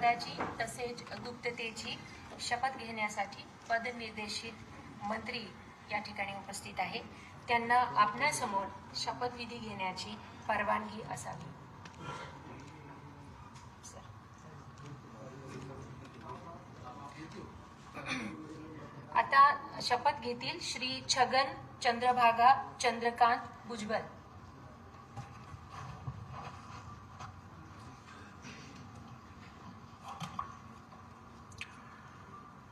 पदाची तसेच गुप्ततेची शपथ घेण्यासाठी पदनिर्देशित मंत्री या ठिकाणी उपस्थित आहे. त्यांना आपणासमोर शपथविधी घेण्याची परवानगी असावी. आता शपथ घेतील श्री छगन चंद्रभागा चंद्रकांत भुजबल